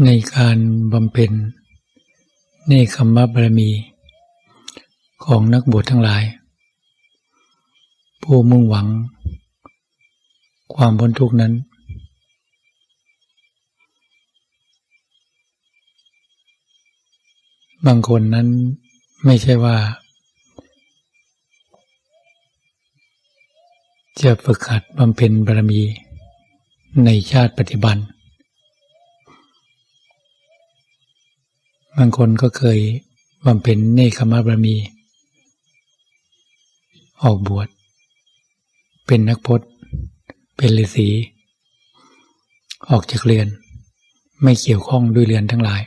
ในการบำเพ็ญเนคขมบารมี ของนักบวชทั้งหลาย ผู้มุ่งหวัง ความพ้นทุกข์นั้น บางคนนั้นไม่ใช่ว่า จะฝึกหัดบำเพ็ญบารมีในชาติปัจจุบัน บางคนก็เคยบำเพ็ญเนคขมบารมี ออกบวช เป็นนักพจน์ เป็นฤาษี ออกจากเรือน ไม่เกี่ยวข้องด้วยเรือนทั้งหลาย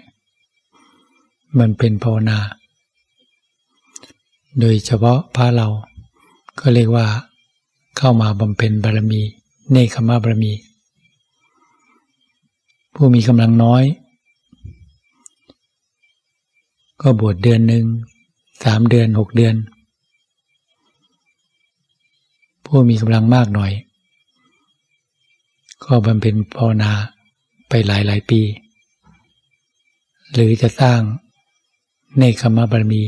มันเป็นภาวนา โดยเฉพาะพระเราก็เรียกว่า เข้ามาบำเพ็ญบารมี เนคขมาบารมี ผู้มีกำลังน้อย ก็บวชเดือนหนึ่งสามเดือนหกเดือน ผู้มีกำลังมากหน่อย ก็บำเพ็ญภาวนาไปหลายหลายปี หรือจะสร้างเนคขมบารมี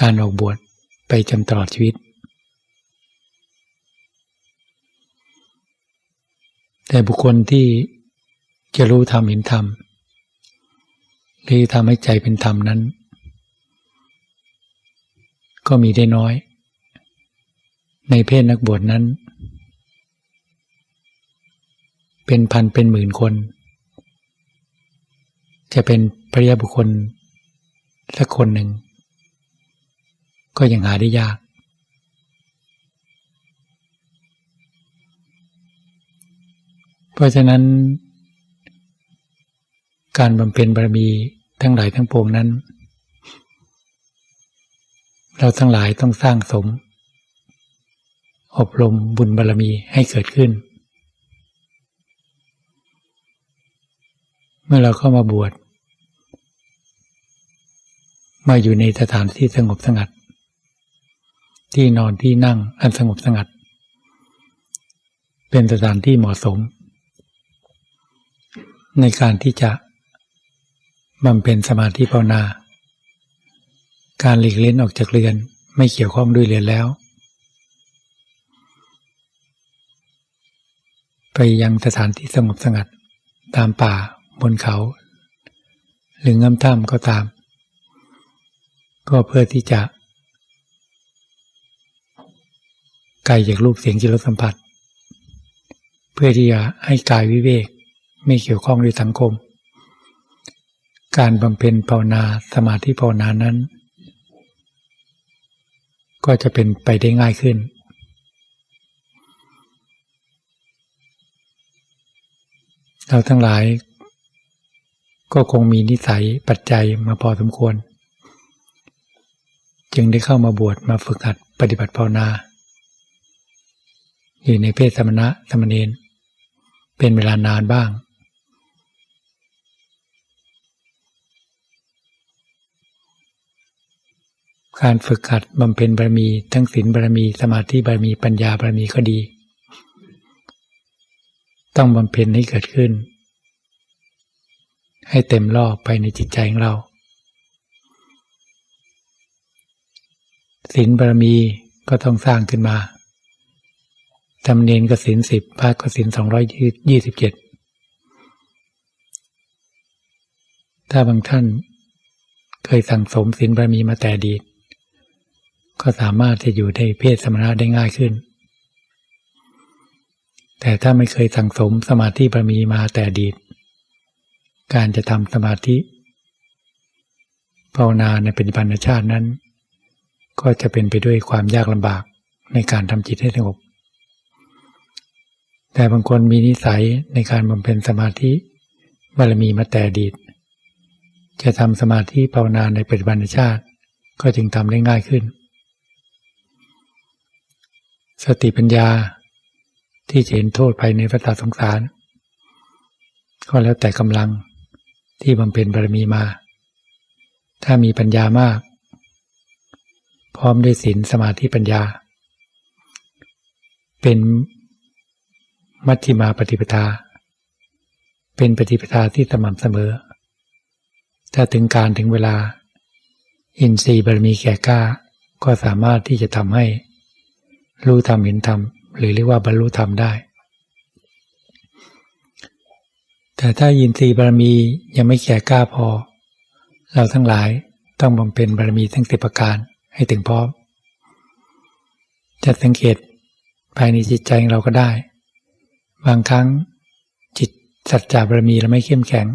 การออกบวชไปจนตลอดชีวิต แต่บุคคลที่จะรู้ธรรมเห็นธรรม หรือทำให้ใจเป็นธรรมนั้น ก็มีได้น้อย ในเพศนักบวชนั้น เป็นพันเป็นหมื่นคน จะเป็นพระยาบุคคลสักคนหนึ่ง ก็ยังหาได้ยาก เพราะฉะนั้นการบำเพ็ญบารมี ทั้งหลายทั้งปวงนั้น เราทั้งหลายต้องสร้างสม อบรมบุญบารมีให้เกิดขึ้น เมื่อเราเข้ามาบวชมาอยู่ในสถานที่สงบสงัด ที่นอนที่นั่งอันสงบสงัด เป็นสถานที่เหมาะสม ในการที่จะ บำเพ็ญสมาธิภาวนา การหลีกเล่นออกจากเรือนไม่เกี่ยวข้องด้วยเรือนแล้ว ไปยังสถานที่สงบสงัด ตามป่าบนเขา หรืองำถ้ำก็ตาม ก็เพื่อที่จะไกลจากรูปเสียงจิตรสัมผัส เพื่อที่จะให้กายวิเวก ไม่เกี่ยวข้องด้วยสังคม การบำเพ็ญภาวนาสมาธิภาวนานั้น ก็จะเป็นไปได้ง่ายขึ้น เราทั้งหลาย ก็คงมีนิสัยปัจจัยมาพอสมควร จึงได้เข้ามาบวชมาฝึกหัดปฏิบัติภาวนา อยู่ในเพศสมณะสมณีนเป็นเวลานานบ้าง การฝึกหัดบำเพ็ญบารมี ทั้งศีลบารมี สมาธิบารมีปัญญาบารมีก็ดี ต้องบำเพ็ญให้เกิดขึ้น ให้เต็มรอบไปในจิตใจของเราศีลบารมีก็ต้องสร้างขึ้นมาทำเนียนก็ศีลสิบพระก็ศีลสองร้อยยี่สิบเจ็ดถ้าบางท่านเคยสั่งสมศีลบารมีมาแต่ดี ก็สามารถที่อยู่ในเพศสมณะได้ง่ายขึ้น แต่ถ้าไม่เคยสั่งสมสมาธิบารมีมาแต่ดีต การจะทำสมาธิภาวนาในปัจจุบันชาตินั้น ก็จะเป็นไปด้วยความยากลำบากในการทำจิตให้สงบ แต่บางคนมีนิสัยในการบำเพ็ญสมาธิบารมีมาแต่ดีต จะทำสมาธิภาวนาในปัจจุบันชาติ ก็จึงทำได้ง่ายขึ้น สติปัญญาที่จะเห็นโทษภายในพระตาสงสาร ก็แล้วแต่กำลังที่บำเพ็ญบารมีมา ถ้ามีปัญญามาก พร้อมด้วยศีลสมาธิปัญญา เป็นมัชฌิมาปฏิปทา เป็นปฏิปทาที่สม่ำเสมอ ถ้าถึงการถึงเวลา อินทรีย์บารมีแก่กล้าก็สามารถที่จะทำให้ รู้ธรรมเห็นธรรมหรือเรียกว่าบรรลุธรรมได้ แต่ถ้าอินทรีย์บารมียังไม่แก่กล้าพอ เราทั้งหลายต้องบำเพ็ญบารมีทั้งสิบประการให้ถึงพร้อม จะสังเกตภายในจิตใจของเราก็ได้ บางครั้งจิตสัจจะบารมีเราไม่เข้มแข็ง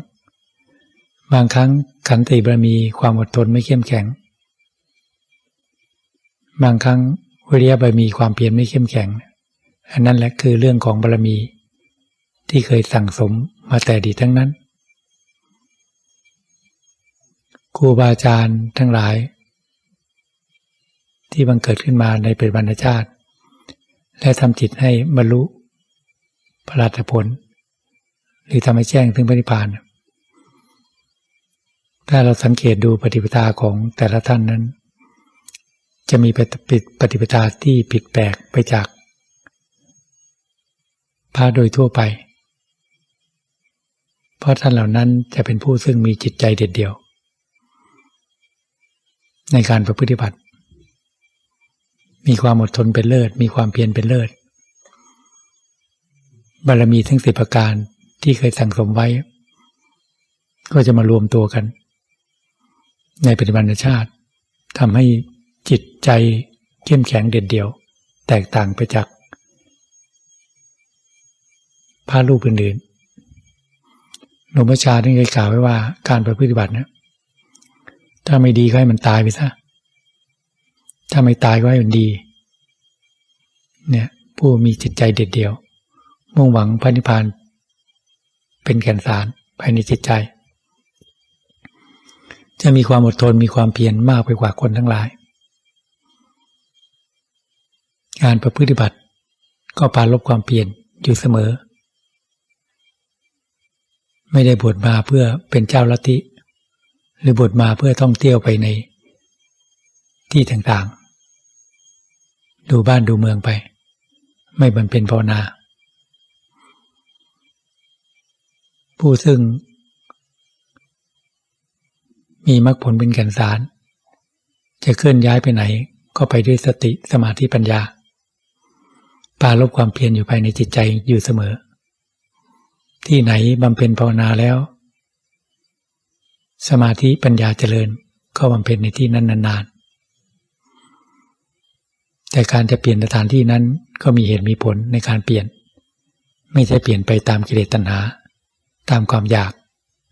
บางครั้งขันติบารมีความอดทนไม่เข้มแข็ง บางครั้ง วิริยะบารมีความเพียรไม่เข้มแข็ง อันนั้นแหละคือเรื่องของบารมี ที่เคยสั่งสมมาแต่ดีทั้งนั้นครูบาอาจารย์ทั้งหลาย ที่บังเกิดขึ้นมาในเป็นบรรณชาติ และทำจิตให้บรรลุพระราชผล หรือทำให้แจ้งถึงพระนิพพาน ถ้าเราสังเกตดูปฏิปทาของแต่ละท่านนั้น จะมีปฏิปทาที่ผิดแปลกไปจากพระโดยทั่วไป เพราะท่านเหล่านั้นจะเป็นผู้ซึ่งมีจิตใจเด็ดเดี่ยว ในการประพฤติบัติ มีความอดทนเป็นเลิศ มีความเพียรเป็นเลิศ บารมีทั้งสิบประการที่เคยสั่งสมไว้ ก็จะมารวมตัวกัน ในปฏิบัติชาติทำให้ จิตใจเข้มแข็งเด็ดเดียว แตกต่างไปจากพระรูปอื่นๆหลวงพ่อชาได้เคยกล่าวไว้ว่าการประพฤติบัตินะถ้าไม่ดีก็ให้มันตายไปซะ ถ้าไม่ตายก็ให้มันดี เนี่ย ผู้มีจิตใจเด็ดเดี่ยว มุ่งหวังพระนิพพาน เป็นแก่นสารภายในจิตใจ จะมีความอดทนมีความเพียรมากไปกว่าคนทั้งหลาย การประพฤติบัติ ก็ปาลบความเพียรอยู่เสมอ ไม่ได้บวชมาเพื่อเป็นเจ้าลัทธิหรือบทมาเพื่อท่องเที่ยวไปใน ที่ต่างๆ ดูบ้านดูเมืองไป ไม่บันเป็นภาวนา ผู้ซึ่ง มีมรรคผลเป็นแก่นสาร จะเคลื่อนย้ายไปไหนก็ไปด้วยสติสมาธิปัญญา ปาลบความเพียรอยู่ภายในจิตใจอยู่เสมอ ที่ไหนบำเพ็ญภาวนาแล้ว สมาธิปัญญาเจริญก็บำเพ็ญในที่นั้นนานๆ แต่การจะเปลี่ยนสถานที่นั้นก็มีเหตุมีผลในการเปลี่ยน ไม่ใช่เปลี่ยนไปตามกิเลสตัณหา ตามความอยาก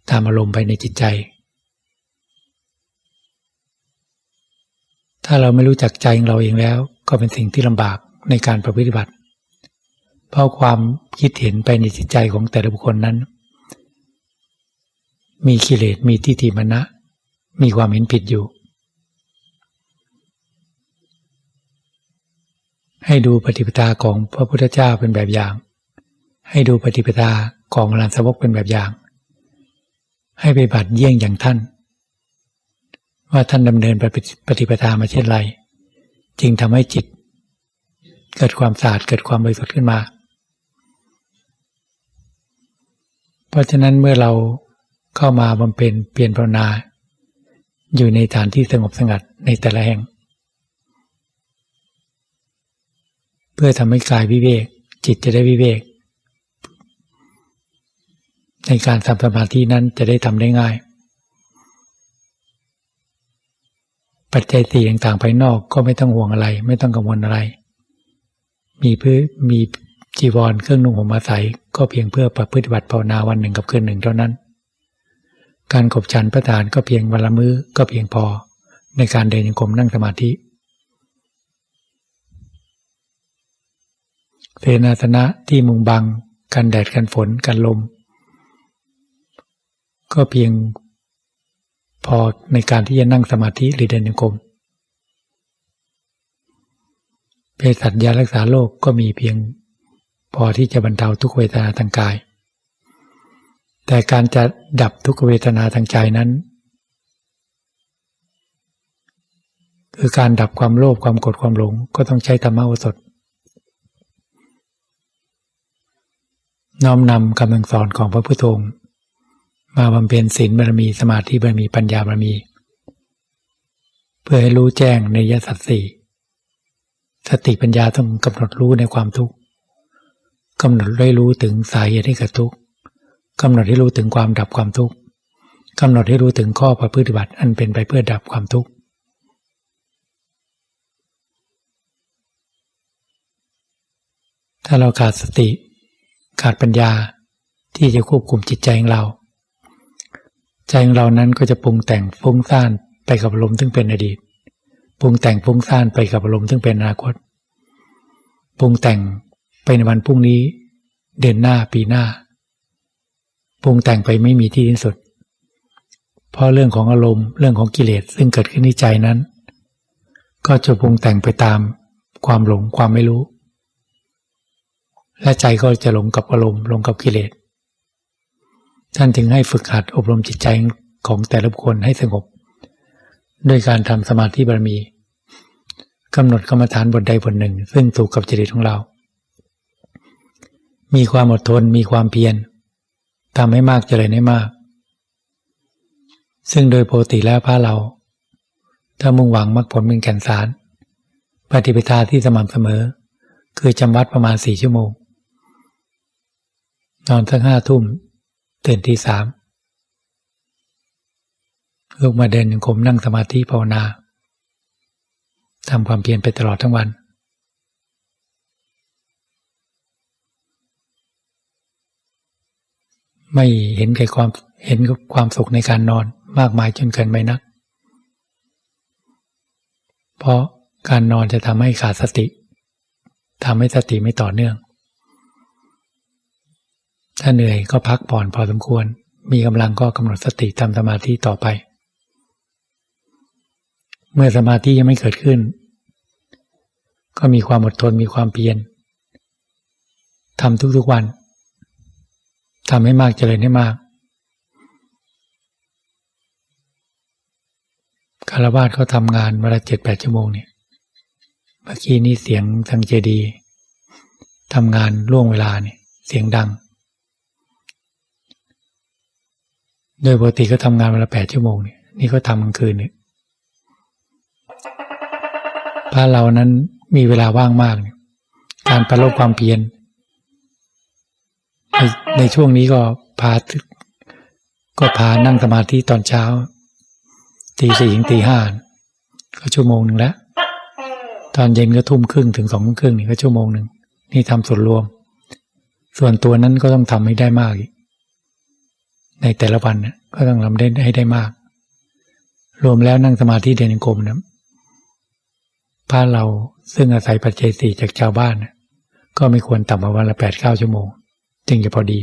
ตามอารมณ์ไปในจิตใจ ถ้าเราไม่รู้จักใจของเราเองแล้ว ก็เป็นสิ่งที่ลำบากในการปฏิบัติ เพราะความคิดเห็นไปในจิตใจของแต่ละบุคคลนั้น มีกิเลสมีทิฏฐิมณะมีความเห็นผิดอยู่ ให้ดูปฏิปทาของพระพุทธเจ้าเป็นแบบอย่าง ให้ดูปฏิปทาของลานสาวกเป็นแบบอย่าง ให้ไปบัติเยี่ยงอย่างท่าน ว่าท่านดำเนินปฏิปทามาเช่นไร จึงทำให้จิต เกิดความสะอาดเกิดความบริสุทธิ์ขึ้นมา เพราะฉะนั้นเมื่อเราเข้ามาบำเพ็ญเปลี่ยนภาวนา อยู่ในฐานที่สงบสงัดในแต่ละแห่ง เพื่อทำให้กายวิเวก จิตจะได้วิเวก ในการทำสมาธินั้นจะได้ทำได้ง่าย ปัจจัยสี่ต่างๆภายนอกก็ไม่ต้องห่วงอะไร ไม่ต้องกังวลอะไร มีเพื่อมี จีวรเครื่องนุ่งห่มอาศัยก็เพียงเพื่อประพฤติบัติภาวนาวันหนึ่งกับคืนหนึ่งเท่านั้น การขบฉันประทานก็เพียงวันละมือ้อก็เพียงพอในการเดินยังกรมนั่งสมาธิเสนาสนะที่มุงบังกันแดดกันฝนกันลม ก็เพียงพอในการที่จะนั่งสมาธิหรือเดินยังกรมเภสัชยารักษาโรคกก็มีเพียง พอที่จะบรรเทาทุกเวทนาทางกาย แต่การจะดับทุกเวทนาทางใจนั้น คือการดับความโลภความโกรธความหลงก็ต้องใช้ธรรมะโอสถ น้อมนำคำสอนของพระพุทธองค์มาบำเพ็ญศีลบารมีสมาธิบารมีปัญญาบารมี เพื่อให้รู้แจ้งในยสัตสี่สติปัญญาต้องกำหนดรู้ในความทุกข์ กำหนดได้รู้ถึงสาเหตุให้เกิดทุกข์กำหนดให้รู้ถึงความดับความทุกข์กำหนดให้รู้ถึงข้อประพฤติบัติอันเป็นไปเพื่อดับความทุกข์ถ้าเราขาดสติ ขาดปัญญาที่จะควบคุมจิตใจของเรา ใจของเรานั้นก็จะปรุงแต่งฟุ้งซ่านไปกับอารมณ์ซึ่งเป็นอดีตปรุงแต่งฟุ้งซ่านไปกับอารมณ์ซึ่งเป็นอนาคตปรุงแต่ง ไปในวันพรุ่งนี้ เดือนหน้าปีหน้าปรุงแต่งไปไม่มีที่สิ้นสุด เพราะเรื่องของอารมณ์เรื่องของกิเลสซึ่งเกิดขึ้นในใจนั้น ก็จะปรุงแต่งไปตามความหลงความไม่รู้ และใจก็จะหลงกับอารมณ์หลงกับกิเลสท่านถึงให้ฝึกหัดอบรมจิตใจของแต่ละคคลให้สงบ ด้วยการทำสมาธิบารมีกำหนดกรรมฐานบทใดบทหนึ่ง ซึ่งถูกกับจริตของเรา มีความอดทนมีความเพียรทำให้มากเจริญให้มาก ซึ่งโดยปกติแล้วพระเรา ถ้ามุ่งหวังมรรคผลเป็นแก่นสาร ปฏิปทาที่สม่ำเสมอ คือจำวัดประมาณสี่ชั่วโมง นอนสักห้าทุ่มตื่นที่สามลุกมาเดินยังคมนั่งสมาธิภาวนาทำความเพียรไปตลอดทั้งวัน ไม่เห็นแก่ความเห็นความสุขในการนอนมากมายจนเกินไปนัก เพราะการนอนจะทำให้ขาดสติทำให้สติไม่ต่อเนื่อง ถ้าเหนื่อยก็พักผ่อนพอสมควร มีกำลังก็กำหนดสติทำสมาธิต่อไป เมื่อสมาธิยังไม่เกิดขึ้น ก็มีความอดทนมีความเพียรทำทุกๆวัน ทำให้มากเจริญให้มากคารวาสเขาทำงานเวลาเจ็ดแปดชั่วโมงเนี่ยเมื่อกี้นี้เสียงทางเจดีทำงานล่วงเวลาเนี่ยเสียงดัง โดยปกติก็ทำงานเวลาแปดชั่วโมงเนี่ยนี่ก็ทำกลางคืนเนี่ยพระเรานั้นมีเวลาว่างมาก การประลบความเพียร ในในช่วงนี้ก็พาก็พานั่งสมาธิตอนเช้าตีสี่ถึงตีห้าก็ชั่วโมงหนึ่งแล้ว ตอนเย็นก็ทุ่มครึ่งถึงสองครึ่งนี่ก็ชั่วโมงหนึ่งนี่ทำส่วนรวม ส่วนตัวนั้นก็ต้องทำให้ได้มากในแต่ละวันก็ต้องทำได้ให้ได้มาก รวมแล้วนั่งสมาธิเดินกรมนะพาเราซึ่งอาศัยปัจเจัยสี่จากชาวบ้านก็ไม่ควรต่ำกว่าวันละแปดเก้าชั่วโมง จึงจะพอดี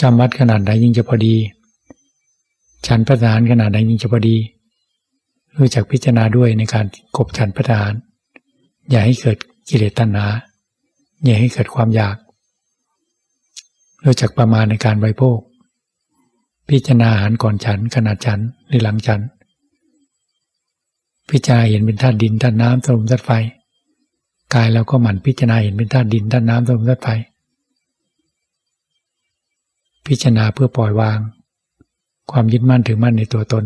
จำวัดขนาดไหนยิ่งจะพอดี ฉันประทานขนาดไหนยิ่งจะพอดี รู้จักพิจารณาด้วยในการกบฉันประทาน อย่าให้เกิดกิเลสตัณหา อย่าให้เกิดความอยาก รู้จักประมาณในการบริโภค พิจารณาอาหารก่อนฉันขนาดฉันหรือหลังฉัน พิจารณาเห็นเป็นธาตุดินธาตุน้ำธาตุลมธาตุไฟกายเราก็หมั่นพิจารณาเห็นเป็นธาตุดินธาตุน้ำธาตุลมธาตุไฟพิจารณาเพื่อปล่อยวาง ความยึดมั่นถือมั่นในตัวตน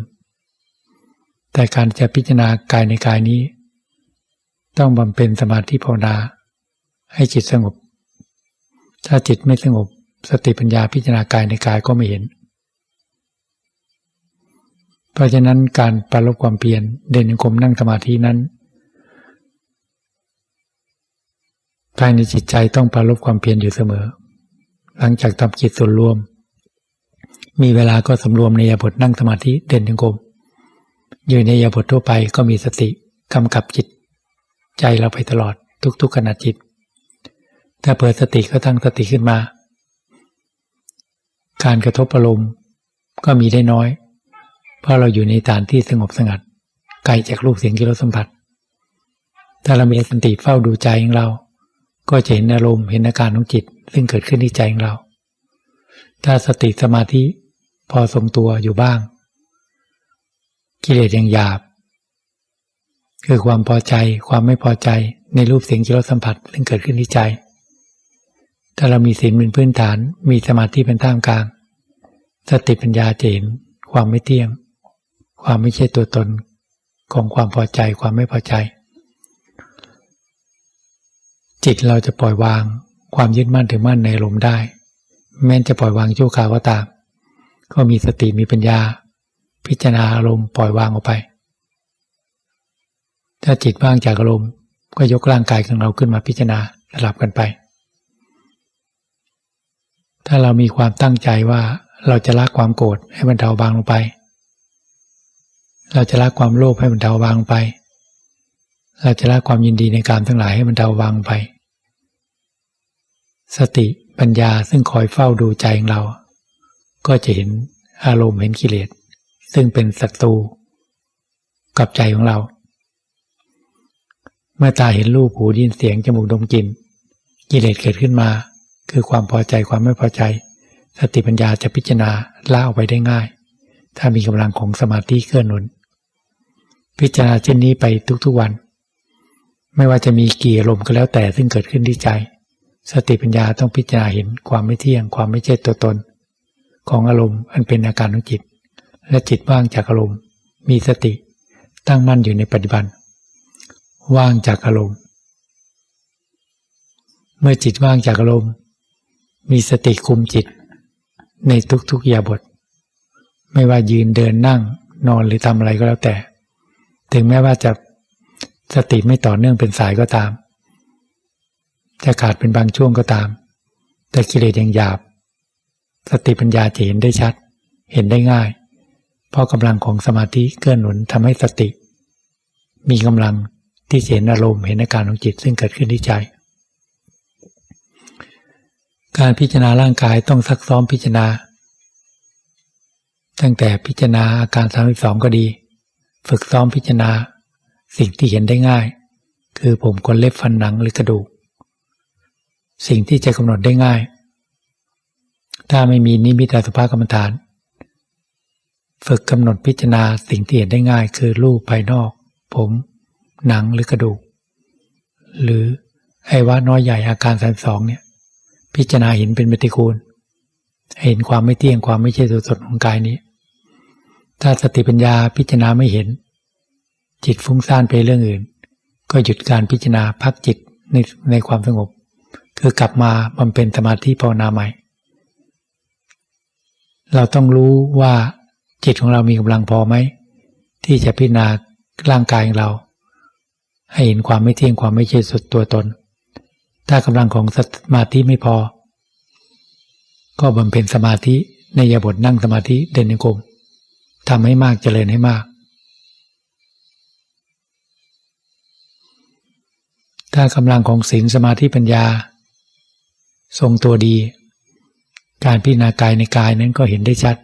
แต่การจะพิจารณากายในกายนี้ ต้องบำเพ็ญสมาธิภาวนา ให้จิตสงบ ถ้าจิตไม่สงบ สติปัญญาพิจารณากายในกายก็ไม่เห็น เพราะฉะนั้นการปรลบความเพียรเด่นกรมนั่งสมาธินั้น ภายในจิตใจต้องปรลบความเพียรอยู่เสมอ หลังจากทำกิจส่วนรวม มีเวลาก็สำรวมในยาบทนั่งสมาธิเด่นกรมอยู่ในยาบททั่วไปก็มีสติกำกับจิต ใจเราไปตลอดทุกๆขณะจิต ถ้าเปิดสติก็ตั้งสติขึ้นมา การกระทบอารมณ์ก็มีได้น้อย เพราะเราอยู่ในฐานที่สงบสงัดไกลจากรูปเสียงกิริสัมผัส ถ้าเรามีสติเฝ้าดูใจของเรา ก็จะเห็นอารมณ์เห็นอาการของจิต ซึ่งเกิดขึ้นที่ใจของเรา ถ้าสติสมาธิพอทรงตัวอยู่บ้าง กิเลสยังหยาบ คือความพอใจความไม่พอใจในรูปเสียงจิตรสสัมผัส ซึ่งเกิดขึ้นที่ใจ ถ้าเรามีศีลเป็นพื้นฐาน มีสมาธิเป็นท่ามกลาง สติปัญญาจะเห็นความไม่เที่ยง ความไม่ใช่ตัวตนของความพอใจความไม่พอใจ จิตเราจะปล่อยวางความยึดมั่นถือมั่นในลมได้ แม้จะปล่อยวางชั่วคราวก็ตามก็มีสติมีปัญญา พิจารณาอารมณ์ปล่อยวางออกไป ถ้าจิตว่างจากอารมณ์ก็ยกร่างกายของเราขึ้นมาพิจารณาสลับกันไป ถ้าเรามีความตั้งใจว่าเราจะละความโกรธให้มันเทาบางลงไป เราจะละความโลภให้มันเทาบางไป เราจะละความยินดีในการทั้งหลายให้มันเทาบางไป สติปัญญาซึ่งคอยเฝ้าดูใจของเรา ก็จะเห็นอารมณ์เห็นกิเลสซึ่งเป็นศัตรูกับใจของเรา เมื่อตาเห็นรูปหูดินเสียงจมูกดมกลิ่นกิเลสเกิดขึ้นมา คือความพอใจความไม่พอใจ สติปัญญาจะพิจารณาละออกไปได้ง่าย ถ้ามีกำลังของสมาธิเคลื่อนหนุน พิจารณาเช่นนี้ไปทุกๆวัน ไม่ว่าจะมีกี่อารมณ์ก็แล้วแต่ซึ่งเกิดขึ้นที่ใจ สติปัญญาต้องพิจารณาเห็นความไม่เที่ยง ความไม่ใช่ตัวตน ของอารมณ์อันเป็นอาการของจิต และจิตว่างจากอารมณ์ มีสติ ตั้งมั่นอยู่ในปัจจุบัน ว่างจากอารมณ์ เมื่อจิตว่างจากอารมณ์ มีสติคุมจิต ในทุกๆยาบท ไม่ว่ายืนเดินนั่งนอนหรือทำอะไรก็แล้วแต่ ถึงแม้ว่าจะสติไม่ต่อเนื่องเป็นสายก็ตาม จะขาดเป็นบางช่วงก็ตาม แต่กิเลสยังหยาบ สติปัญญาจะเห็นได้ชัด เห็นได้ง่าย เพราะกำลังของสมาธิเกื้อหนุนทำให้สติ มีกำลังที่เห็นอารมณ์เห็นอาการของจิตซึ่งเกิดขึ้นที่ใจ การพิจารณาร่างกายต้องซักซ้อมพิจารณา ตั้งแต่พิจารณาอาการสามสองก็ดี ฝึกซ้อมพิจารณา สิ่งที่เห็นได้ง่าย คือผมขนเล็บฟันหนังหรือกระดูก สิ่งที่จะกำหนดได้ง่าย ถ้าไม่มีนิมิตาสภากรรมฐาน ฝึกกำหนดพิจารณาสิ่งที่เห็นได้ง่าย คือรูปภายนอก ผม หนังหรือกระดูก หรือไอ้ว่าน้อยใหญ่อาการสามสองเนี่ย พิจารณาเห็นเป็นปฏิกูล เห็นความไม่เที่ยงความไม่ใช่ตัวตนของกายนี้ ถ้าสติปัญญาพิจารณาไม่เห็น จิตฟุ้งซ่านไปเรื่องอื่น ก็หยุดการพิจารณาพักจิตในในความสงบ คือกลับมาบำเพ็ญสมาธิภาวนาใหม่ เราต้องรู้ว่าจิตของเรามีกำลังพอไหม ที่จะพิจารณาร่างกายของเรา ให้เห็นความไม่เที่ยงความไม่ใช่สุดตัวตน ถ้ากำลังของสมาธิไม่พอ ก็บำเพ็ญสมาธิในยาบทนั่งสมาธิเดินในกม ทำให้มากเจริญให้มาก ถ้ากำลังของศีลสมาธิปัญญา ทรงตัวดี การพิจารณากายในกายนั้นก็เห็นได้ชัด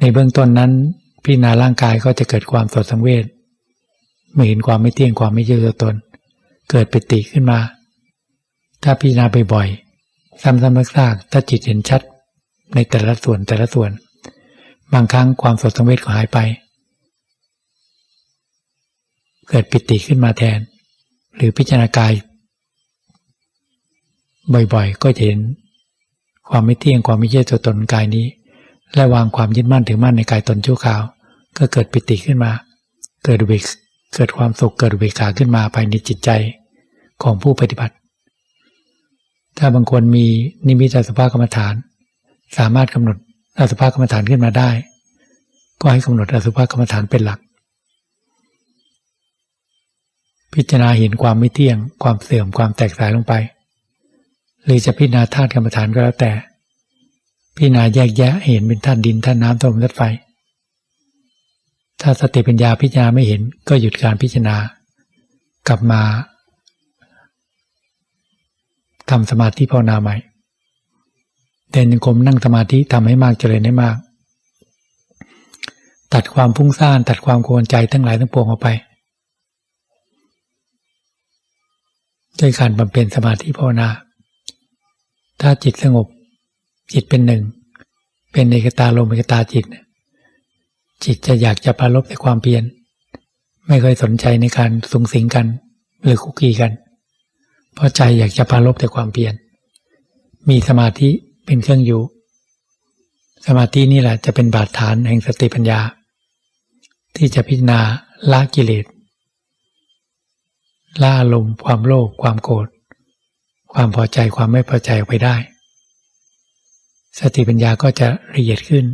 ในเบื้องต้นนั้น พิจารณาร่างกายก็จะเกิดความสดสังเวชเมื่อเห็นความไม่เที่ยงความไม่ใช่ตัวตน เกิดปิติขึ้นมา ถ้าพิจารณาบ่อยๆซ้ำๆซากๆถ้าจิตเห็นชัด ในแต่ละส่วนแต่ละส่วน บางครั้งความสดสังเวชก็หายไป เกิดปิติขึ้นมาแทน หรือพิจารณากาย บ่อยๆ ก็จะเห็น ความไม่เที่ยงความไม่ใช่ตัวตนกายนี้ และวางความยึดมั่นถือมั่นในกายตนชั่วคราว ก็เกิดปิติขึ้นมา เกิดเบกเกิดความสุขเกิดเบกขาขึ้นมาภายในจิตใจของผู้ปฏิบัติ ถ้าบางคนมีนิมิตอสุภกรรมฐาน สามารถกำหนด อสุภกรรมฐานขึ้นมาได้ ก็ให้กำหนดอสุภกรรมฐานเป็นหลัก พิจารณาเห็นความไม่เที่ยง ความเสื่อมความแตกสายลงไป หรือจะพิจารณาธาตุกรรมฐานก็แล้วแต่ พิจารณาแยกแยะเห็นเป็นธาตุดินธาตุน้ำธาตุลมธาตุไฟ ถ้าสติปัญญาพิจารณาไม่เห็นก็หยุดการพิจารณากลับมาทำสมาธิภาวนาใหม่ เดินยังกรมนั่งสมาธิทำให้มากเจริญให้มาก ตัดความพุ่งซ่านตัดความกวนใจทั้งหลายทั้งปวงออกไปด้วยการบำเพ็ญสมาธิภาวนา ถ้าจิตสงบ จิตเป็นหนึ่ง เป็นเอกตาลมเอกตาจิต จิตจะอยากจะปรารบในความเพียรไม่เคยสนใจในการสุงสิงกัน หรือคุกคีกัน เพราะใจอยากจะปรารบแต่ความเพียรมีสมาธิ เป็นเครื่องอยู่ สมาธินี่แหละจะเป็นบาดฐานแห่งสติปัญญา ที่จะพิจารณาละกิเลสละอารมณ์ความโลภความโกรธความพอใจความไม่พอใจออกไปได้ สติปัญญาก็จะละเอียดขึ้น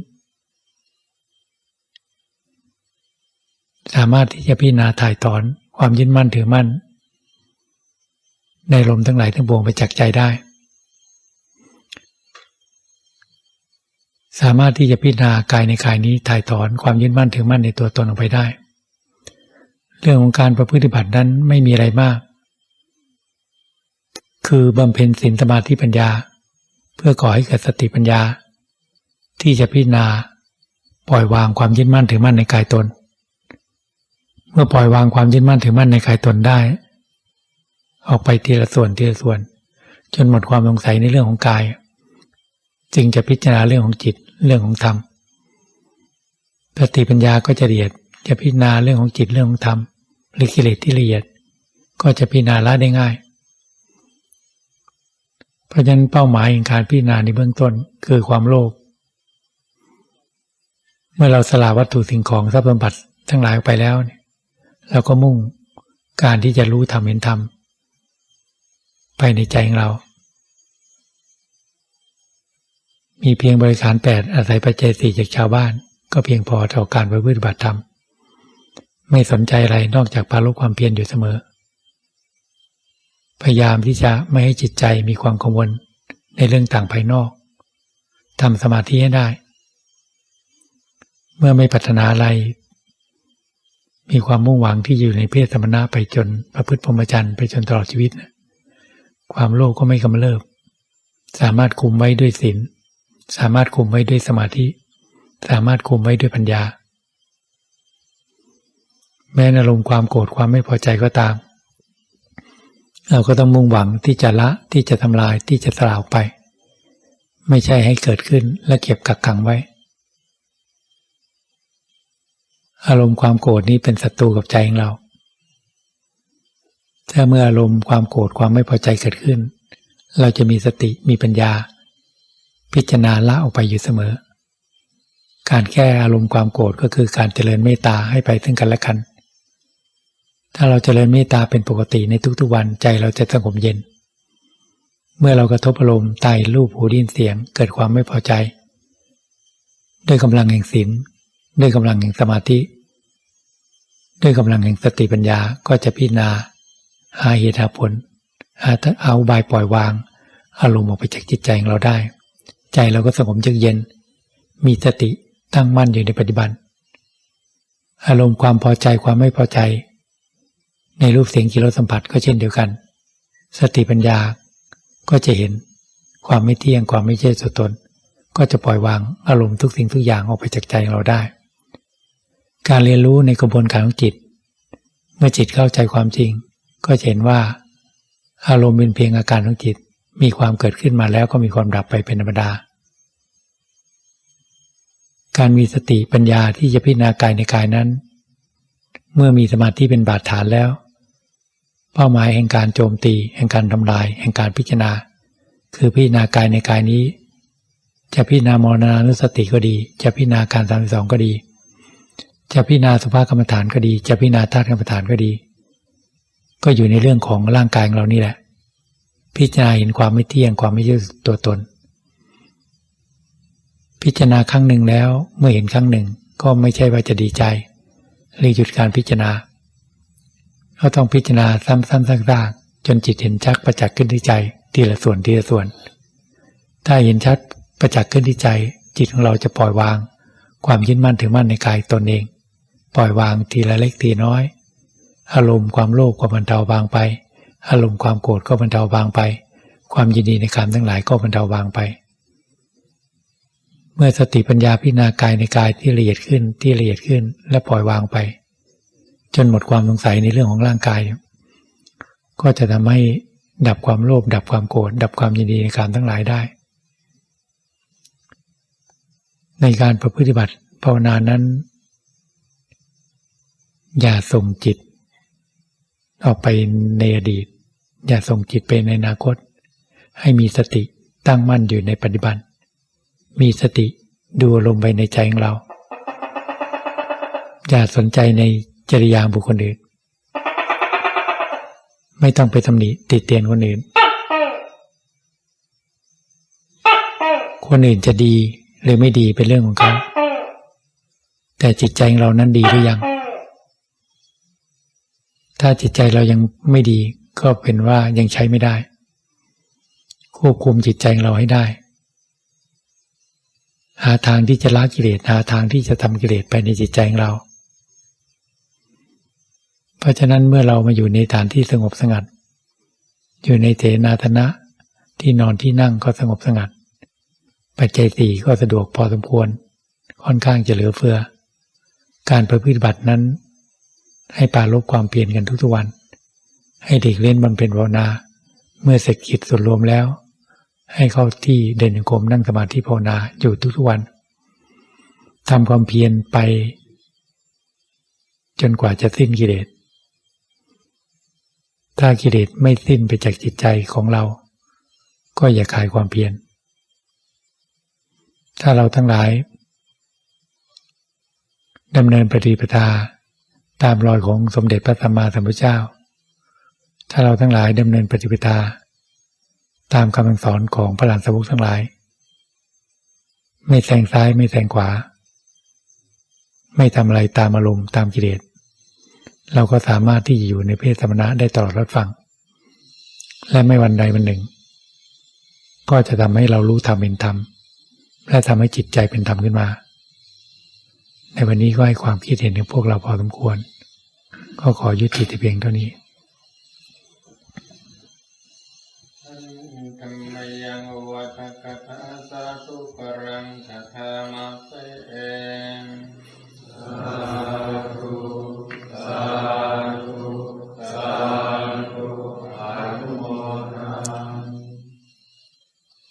สามารถที่จะพิจารณาถ่ายถอนความยึดมั่นถือมั่น ในลมทั้งหลายทั้งปวงไปจากใจได้ สามารถที่จะพิจารณากายในกายนี้ถ่ายถอนความยึดมั่นถือมั่นในตัวตนออกไปได้ เรื่องของการประพฤติบัตินั้นไม่มีอะไรมาก คือบำเพ็ญศีลสมาธิปัญญา เพื่อก่อให้เกิดสติปัญญา ที่จะพิจารณา ปล่อยวางความยึดมั่นถือมั่นในกายตน เมื่อปล่อยวางความยึดมั่นถือมั่นในกายตนได้ ออกไปทีละส่วนทีละส่วน จนหมดความสงสัยในเรื่องของกาย จึงจะพิจารณาเรื่องของจิตเรื่องของธรรมสติปัญญาก็จะละเอียด จะพิจารณาเรื่องของจิตเรื่องของธรรมหรือกิเลสที่ละเอียด ก็จะพิจารณาละได้ง่าย เพราะฉะนั้นเป้าหมายของการพิจารณาในเบื้องต้นคือความโลภเมื่อเราสละวัตถุสิ่งของทรัพย์สมบัติทั้งหลายไปแล้วเนี่ยเราก็มุ่งการที่จะรู้ธรรมเห็นธรรมไปในใจของเรา มีเพียงบริการแปดอาศัยปัจเจสี่จากชาวบ้าน ก็เพียงพอต่อการปฏิบัติธรรม ไม่สนใจอะไรนอกจากปาลบความเพียรอยู่เสมอ พยายามที่จะไม่ให้จิตใจมีความกังวลในเรื่องต่างภายนอกทำสมาธิให้ได้ เมื่อไม่ปัฒนาอะไร มีความมุ่งหวังที่อยู่ในเพศธรรมนาไปจนประพฤติพรหมจรรย์ไปจนตลอดชีวิต ความโลภก็ไม่กำเริบ สามารถคุมไว้ด้วยศีล สามารถคุมไว้ด้วยสมาธิ สามารถคุมไว้ด้วยปัญญา แม้อารมณ์ความโกรธความไม่พอใจก็ตาม เราก็ต้องมุ่งหวังที่จะละที่จะทำลายที่จะสลาวไป ไม่ใช่ให้เกิดขึ้นและเก็บกักขังไว้ อารมณ์ความโกรธนี้เป็นศัตรูกับใจของเรา ถ้าเมื่ออารมณ์ความโกรธความไม่พอใจเกิดขึ้น เราจะมีสติมีปัญญา พิจารณาละออกไปอยู่เสมอ การแก้อารมณ์ความโกรธก็คือการเจริญเมตตาให้ไปถึงกันและกัน ถ้าเราจเจริญเมตตาเป็นปกติในทุกๆวันใจเราจะสงบเย็น เมื่อเรากระทบอารมณ์ตายรูปหูดินเสียงเกิดความไม่พอใจ ด้วยกำลังแห่งศีลด้วยกำลังแห่งสมาธิ ด้วยกำลังแห่งสติปัญญาก็จะพิจารณาหาเหตุผลหาเอาบายปล่อยวาง อารมณ์ออกไปจากจิตใจของเราได้ ใจเราก็สงบเยือกเย็น มีสติตั้งมั่นอยู่ในปัจจุบัน อารมณ์ความพอใจความไม่พอใจ ในรูปเสียงกิรสัมผัสก็เช่นเดียวกัน สติปัญญาก็จะเห็นความไม่เที่ยงความไม่ใช่ตัวตน ก็จะปล่อยวางอารมณ์ทุกสิ่งทุกอย่างออกไปจากใจเราได้ การเรียนรู้ในกระบวนการของจิต เมื่อจิตเข้าใจความจริง ก็จะเห็นว่า อารมณ์เป็นเพียงอาการของจิต มีความเกิดขึ้นมาแล้วก็มีความดับไปเป็นธรรมดา การมีสติปัญญาที่จะพิจารณากายในกายนั้น เมื่อมีสมาธิเป็นบาดฐานแล้ว เป้าหมายแห่งการโจมตี แห่งการทำลาย แห่งการพิจารณา คือพิจารณากายในกายนี้ จะพิจารณามรณานุสติก็ดี จะพิจารณาการสามสองก็ดี จะพิจารณาสุภาพกรรมฐานก็ดี จะพิจารณาธาตุกรรมฐานก็ดี ก็อยู่ในเรื่องของร่างกายของเรานี่แหละ พิจารณาเห็นความไม่เที่ยงความไม่ยึดตัวตน พิจารณาครั้งหนึ่งแล้วเมื่อเห็นครั้งหนึ่งก็ไม่ใช่ว่าจะดีใจหรือหยุดการพิจารณาเราต้องพิจารณาซ้ำๆซากๆจนจิตเห็นชัดประจักษ์ขึ้นที่ใจทีละส่วนทีละส่วน ถ้าเห็นชัดประจักษ์ขึ้นที่ใจ จิตของเราจะปล่อยวาง ความยึดมั่นถือมั่นในกายตนเอง ปล่อยวางทีละเล็กทีน้อย อารมณ์ความโลภก็บรรเทาบางไป อารมณ์ความโกรธก็บรรเทาบางไป ความยินดีในการทั้งหลายก็บรรเทาบางไป เมื่อสติปัญญาพิจารณากายในกายที่ละเอียดขึ้นที่ละเอียดขึ้น และปล่อยวางไป จนหมดความสงสัยในเรื่องของร่างกาย ก็จะทำให้ดับความโลภดับความโกรธดับความยินดีในการทั้งหลายได้ ในการประพฤติบัติภาวนานั้น อย่าส่งจิตออกไปในอดีต อย่าส่งจิตไปในอนาคต ให้มีสติตั้งมั่นอยู่ในปัจจุบัน มีสติดูลงไปในใจของเรา อย่าสนใจในจริยาบุคคลอื่น ไม่ต้องไปตำหนิติเตียนคนอื่น คนอื่นจะดีหรือไม่ดีเป็นเรื่องของเขา แต่จิตใจของเรานั้นดีหรือยัง ถ้าจิตใจเรายังไม่ดี ก็เป็นว่ายังใช้ไม่ได้ ควบคุมจิตใจของเราให้ได้ หาทางที่จะละกิเลสหาทางที่จะทำกิเลสไปในจิตใจของเรา เพราะฉะนั้นเมื่อเรามาอยู่ในฐานที่สงบสงัด อยู่ในเถนาธนะที่นอนที่นั่งก็สงบสงัด ปัจจัยสี่ก็สะดวกพอสมควร ค่อนข้างจะเหลือเฟือ การประพฤติบัตินั้น ให้ปราลบความเปลี่ยนกันทุกๆวัน ให้เด็กเล่นบำเพ็ญภาวนา เมื่อเสร็จกิจส่วนรวมแล้ว ให้เข้าที่เด่นกรมนั่งสมาธิภาวนาอยู่ทุกๆวันทำความเพียรไป จนกว่าจะสิ้นกิเลส ถ้ากิเลสไม่สิ้นไปจากจิตใจของเรา ก็อย่าขายความเพียร ถ้าเราทั้งหลายดำเนินปฏิปทาตามรอยของสมเด็จพระสัมมาสัมพุทธเจ้า ถ้าเราทั้งหลายดำเนินปฏิปทา ตามคำสอนของพระหลานสาวกทั้งหลาย ไม่แซงซ้ายไม่แซงขวา ไม่ทำอะไรตามอารมณ์ตามกิเลสเราก็สามารถที่จะอยู่ในเพศสมณะได้ตลอดรอดฟัง และไม่วันใดวันหนึ่ง ก็จะทำให้เรารู้ธรรมเป็นธรรม และทำให้จิตใจเป็นธรรมขึ้นมา ในวันนี้ก็ให้ความคิดเห็นของพวกเราพอสมควร ก็ขอยุติแต่เพียงเท่านี้